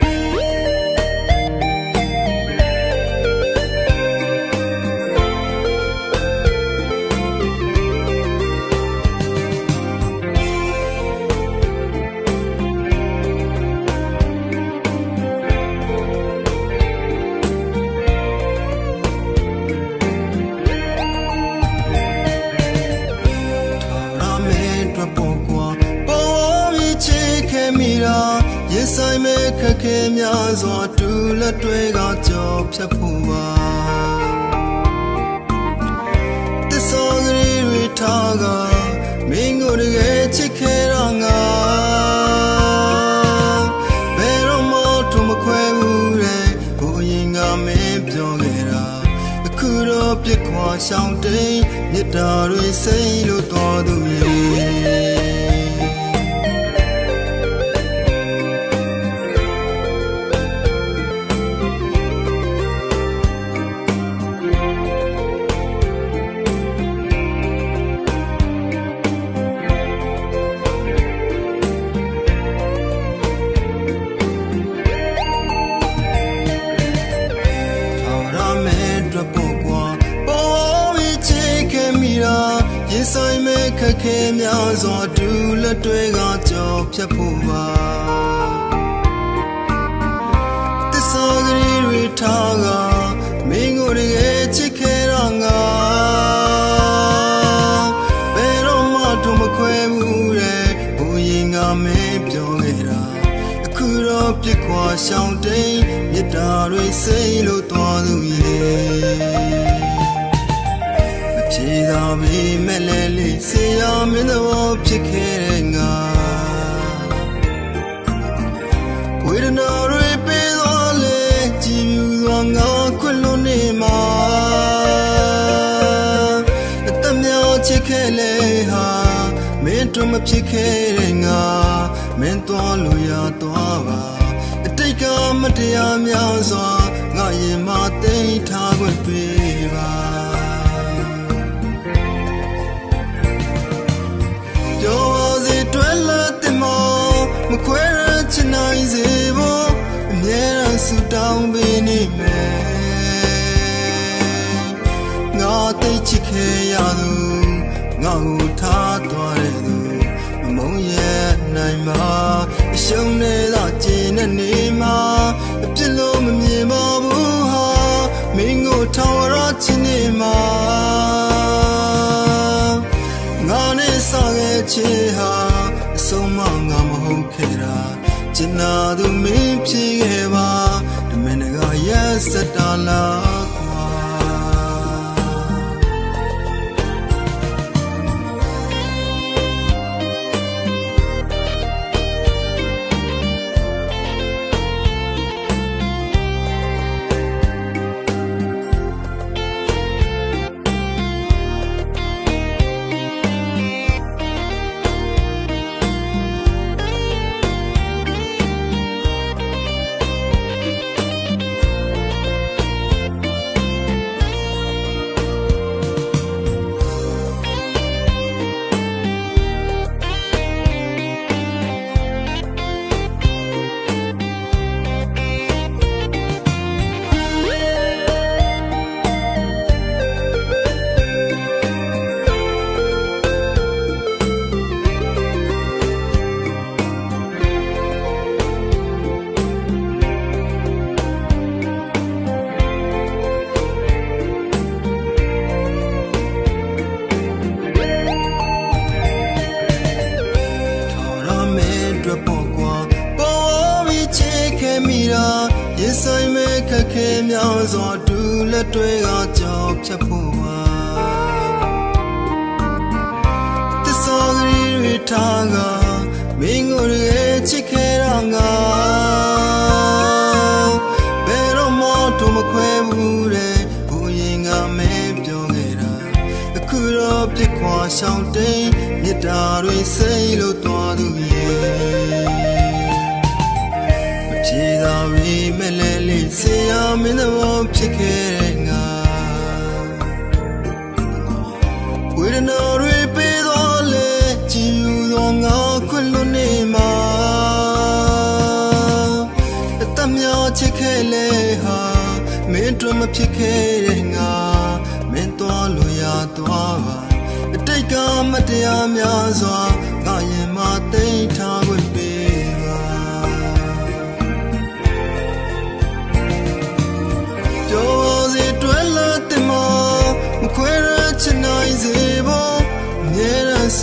ထာ ခက်ခဲများစွာတူလက်တွေကကြော်ဖြတ်ဖို့ပါတစ္ဆောကလေးတွေထားကမင်းကိုတကယ်ချစ်ခဲ့တာငါဘယ်တော့မှထုံမခွဲဘူးတဲ့ကိုအရင်ကမင်းပြောခဲ့တာအခုတော့ပြစ်ခွာရှောင်းတိန်မြတ်တာတွေစိတ်လို့တော် ဆိုင်မဲ့ခက်ခဲများစွာဒူလက်တွေကကြော်ဖြတ်ဖို့ပါတစ္ဆောကလေးတွေထားကမင်းကိုတကယ်ချစ်ခဲ့တော့ငါဘယ်တော့မှတို့မခွဲဘူးတဲ့ဘုရင်ကမင်းပြောခဲ့တာအခုတော့ပြစ်ခွာရှောင်းတိန်မြတ်တာတွေစိတ်လို့တော်သူရဲ့မဖြေ သာပေမဲ့လည်းလေးစေရမင်းတော်ဖြစ်ခဲ့တဲ့ငါဝေဒနာတွေပေးတော်လေကြည်ပြူသောငါခွင့်လွန်နေမှာအသက်များချစ်ခဲ့လေဟာမင်းတို့မဖြစ်ခဲ့တဲ့ငါမင်းတော်လို့ရတော့ပါအတိတ်ကမတရားများစွာငါရင်မသိမ်းထားခွင့်ပေးပါပြော ခွဲရချင်နိုင်စေဖို့အမြဲတမ်းဆူတောင်းပေးနေမယ်ငါသိချစ်ခဲ့ရသူငါ့ကိုထားသွားတဲ့သူမမုန်းရဲ့နိုင်မှာအရှုံးနဲ့သာကျင်တဲ့နေမှာအပြစ်လို့မမြင်ပါဘူးဟာမင်းကိုထောင်ရချင်နေမှာငါနဲ့စခဲ့ချေဟာအ ဆုံးမငါမဟုတ်ခဲ့တာကျင်နာသူမင်းဖြစ်ခဲ့ပါတမင်တကာရက်စက်တာလား မိတာရင်ဆိုင်မဲ့ခက်ခဲများစွာဒူလက်တွေကကြော်ဖြတ်ဖို့ပါတစ္ဆောကလေးတွေထားကမင်းကိုတကယ်ချစ်ခဲ့တော့ငါဘယ်တော့မှတို့မခွဲဘူးတဲ့ဘုရင်ကမင်းပြောခဲ့တာအခုတော့ပြစ်ခွာရှောင်းတိန်မြတ်တာတွေစိတ်လို့ မင်းတော်ဖြစ်ခဲ့တဲ့ငါဝေဒနာတွေပေးတော်လေကြည်ယူသောငါခွင့်လွန်နေမှာအချစ်ခဲ့လဲဟာမင်းတို့မဖြစ်ခဲ့တဲ့ငါမင်းသွားလို့ရသွားပါအတိတ်ကမတရားများစွာငါရင်မသိမ်းထား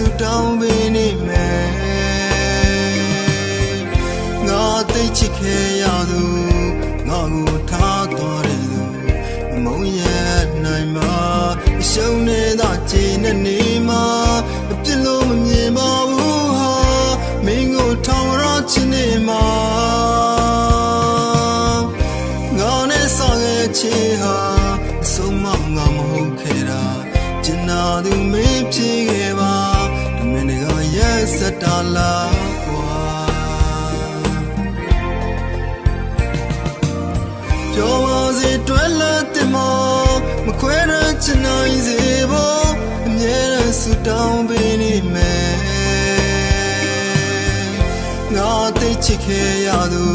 ဆူတောင်းပေးနေမယ်ငါသိချစ်ခဲ့ရသူငါကိုထားတော်တယ်သူအမုန်းရနိုင်မှာအရှုံးနေသောခြေနဲ့နေမှာအပြစ်လို့မမြင်ပါဘူးဟာမင်းကိုထောင်ရချင်နေမှာငါနဲ့ဆောင်ရဲ့ချေဟာအဆုံးမငါမဟုတ်ခဲ့တာကျင်နာသူမင်း တာလာကွာကြောပါစေတွဲလာတဲ့မမခွဲရချင်နိုင်စေဖို့အမြဲတမ်းဆူတောင်းပေးနေမယ်ငါသိချစ်ခဲ့ရသူ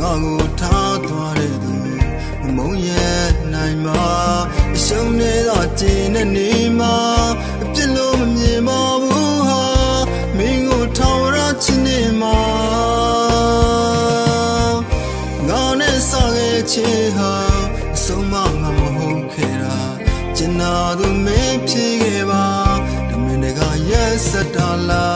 ငါကိုထားသွားတဲ့သူမုံရဲ့နိုင်မှာအရှုံးနေသောကျင်းနဲ့နေမှာအပြစ်လို့မမြင်ပါဘူးဟာမင်းကိုထောင်ရ ချင်နေမှာငါနဲ့ဆောင်ရဲ့ချေဟာအဆုံးမငါမဟုတ်ခဲ့တာကျင်နာသူမင်းဖြစ်ခဲ့ပါတမင်တကရဲ့စက်တာလာ